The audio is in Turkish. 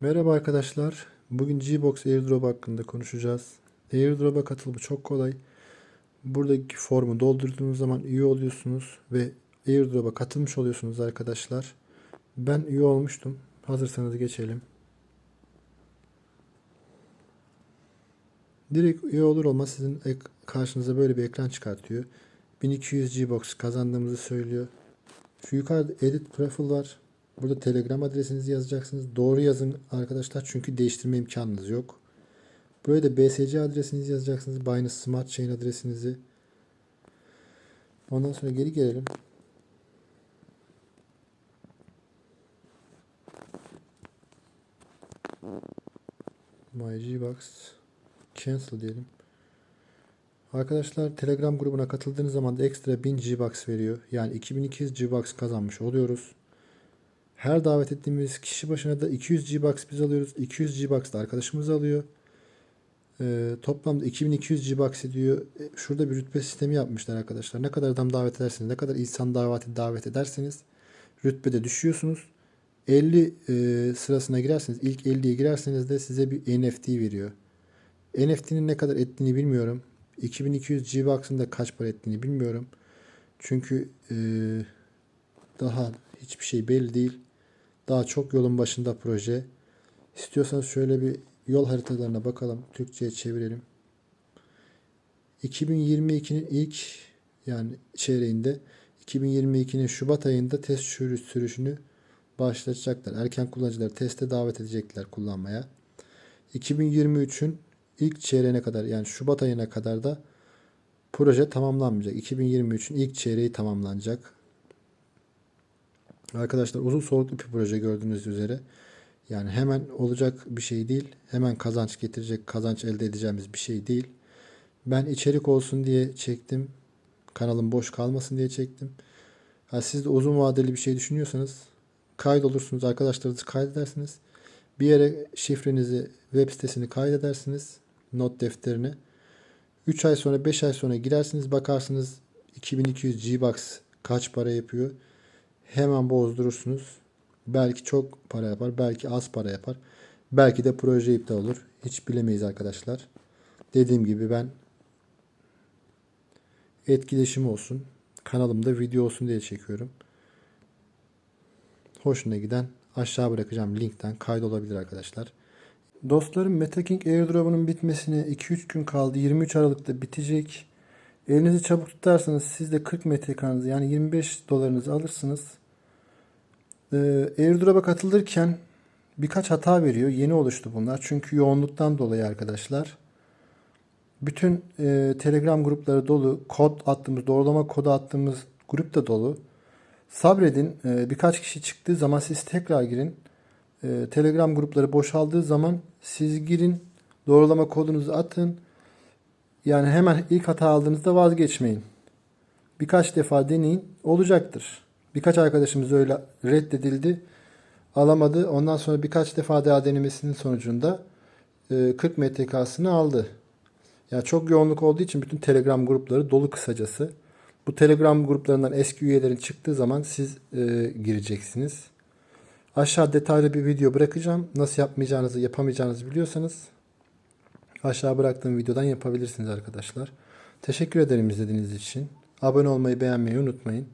Merhaba arkadaşlar. Bugün Gbox Airdrop hakkında konuşacağız. Airdrop'a katılımı çok kolay. Buradaki formu doldurduğunuz zaman üye oluyorsunuz ve Airdrop'a katılmış oluyorsunuz arkadaşlar. Ben üye olmuştum. Hazırsanız geçelim. Direkt üye olur olmaz sizin karşınıza böyle bir ekran çıkartıyor. 1200 Gbox kazandığımızı söylüyor. Şu yukarıda Edit Profile var. Burada Telegram adresinizi yazacaksınız. Doğru yazın arkadaşlar çünkü değiştirme imkanınız yok. Buraya da BSC adresinizi yazacaksınız. Binance Smart Chain adresinizi. Ondan sonra geri gelelim. MyGbox Cancel diyelim. Arkadaşlar Telegram grubuna katıldığınız zaman da ekstra 1000 Gbox veriyor. Yani 2200 Gbox kazanmış oluyoruz. Her davet ettiğimiz kişi başına da 200 Gbox biz alıyoruz. 200 Gbox da arkadaşımız alıyor. Ee, toplamda 2200 Gbox ediyor. E, Şurada bir rütbe sistemi yapmışlar arkadaşlar. Ne kadar adam davet ederseniz, ne kadar insan davet, davet ederseniz rütbede düşüyorsunuz. 50 e, sırasına girerseniz, ilk 50'ye girerseniz de size bir NFT veriyor. NFT'nin ne kadar ettiğini bilmiyorum. 2200 Gbox'ın da kaç para ettiğini bilmiyorum. Çünkü e, daha hiçbir şey belli değil. Daha çok yolun başında proje. İstiyorsanız şöyle bir yol haritalarına bakalım. Türkçe'ye çevirelim. 2022'nin ilk yani çeyreğinde 2022'nin Şubat ayında test sürü- sürüşünü başlatacaklar. Erken kullanıcıları teste davet edecekler kullanmaya. 2023'ün ilk çeyreğine kadar yani Şubat ayına kadar da proje tamamlanmayacak. 2023'ün ilk çeyreği tamamlanacak. Arkadaşlar uzun soluklu bir proje gördüğünüz üzere. Yani hemen olacak bir şey değil. Hemen kazanç getirecek, kazanç elde edeceğimiz bir şey değil. Ben içerik olsun diye çektim. Kanalım boş kalmasın diye çektim. Ha, siz de uzun vadeli bir şey düşünüyorsanız kaydolursunuz, arkadaşlarınızı kaydedersiniz. Bir yere şifrenizi, web sitesini kaydedersiniz. Not defterine. 3 ay sonra, 5 ay sonra girersiniz, bakarsınız 2200 Gbox kaç para yapıyor. Hemen bozdurursunuz. Belki çok para yapar, belki az para yapar. Belki de proje iptal olur. Hiç bilemeyiz arkadaşlar. Dediğim gibi ben etkileşim olsun, kanalımda video olsun diye çekiyorum. Hoşuna giden aşağı bırakacağım linkten kaydolabilir arkadaşlar. Dostlarım Metaking airdrop'unun bitmesine 2-3 gün kaldı. 23 Aralık'ta bitecek. Elinizi çabuk tutarsanız siz de 40 MTK'nızı yani 25 dolarınızı alırsınız. Ee, airdrop'a katılırken birkaç hata veriyor. Yeni oluştu bunlar. Çünkü yoğunluktan dolayı arkadaşlar. Bütün e, Telegram grupları dolu. Kod attığımız, doğrulama kodu attığımız grup da dolu. Sabredin. E, birkaç kişi çıktığı zaman siz tekrar girin. E, Telegram grupları boşaldığı zaman siz girin. Doğrulama kodunuzu atın. Yani hemen ilk hata aldığınızda vazgeçmeyin. Birkaç defa deneyin. Olacaktır. Birkaç arkadaşımız öyle reddedildi. Alamadı. Ondan sonra birkaç defa daha denemesinin sonucunda e, 40 MTK'sını aldı. Ya çok yoğunluk olduğu için bütün Telegram grupları dolu kısacası. Bu Telegram gruplarından eski üyelerin çıktığı zaman siz e, gireceksiniz. Aşağı detaylı bir video bırakacağım. Nasıl yapmayacağınızı, yapamayacağınızı biliyorsanız aşağı bıraktığım videodan yapabilirsiniz arkadaşlar. Teşekkür ederim izlediğiniz için. Abone olmayı, beğenmeyi unutmayın.